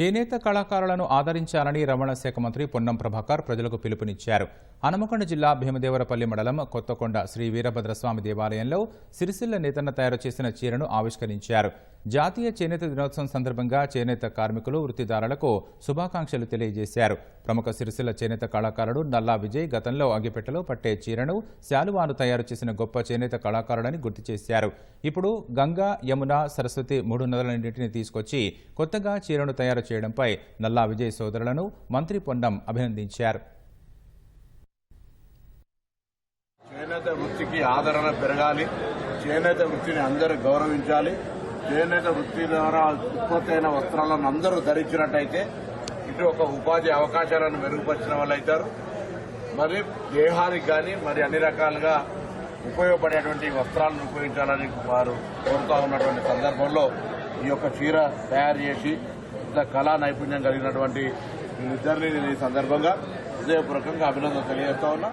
చేనేత కళాకారులను ఆదరించాలని రవాణా శాఖ మంత్రి పొన్నం ప్రభాకర్ ప్రజలకు పిలుపునిచ్చారు. హనుమకొండ జిల్లా భీమదేవరపల్లి మండలం కొత్తకొండ శ్రీ వీరభద్రస్వామి దేవాలయంలో సిరిసిల్ల నేతన్న తయారు చేసిన చీరను ఆవిష్కరించారు. జాతీయ చేనేత దినోత్సవం సందర్భంగా చేనేత కార్మికులు వృత్తిదారులకు శుభాకాంక్షలు తెలియజేశారు. ప్రముఖ సిరిసిల్ల చేనేత కళాకారుడు నల్లా విజయ్ గతంలో అగ్గిపెట్టెలో పట్టే చీరను శాలువాను తయారు చేసిన గొప్ప చేనేత కళాకారుడని గుర్తు చేశారు. ఇప్పుడు గంగా యమున సరస్వతి మూడు నదులన్నింటినీ తీసుకొచ్చి కొత్తగా చీరను తయారు చేయడంపై నల్లా విజయ్ సోదరులను మంత్రి పొన్నం అభినందించారు. చేనేత వృత్తికి ఆదరణ పెరగాలి. చేనేత వృత్తిని అందరూ గౌరవించాలి. చేనేత వృత్తి ద్వారా ఉత్పత్తి అయిన వస్త్రాలను అందరూ ధరించినట్టయితే ఇటు ఒక ఉపాధి అవకాశాలను మెరుగుపరిచిన వాళ్ళు అవుతారు. మరి దేహానికి కానీ మరి అన్ని రకాలుగా ఉపయోగపడేటువంటి వస్త్రాలను ఉపయోగించాలని వారు కోరుతా ఉన్నటువంటి సందర్భంలో ఈ యొక్క చీర తయారు చేసి పట్ల కళా నైపుణ్యం కలిగినటువంటి వీళ్ళిద్దరిని ఈ సందర్భంగా హృదయపూర్వకంగా అభినందన తెలియజేస్తా ఉన్నా.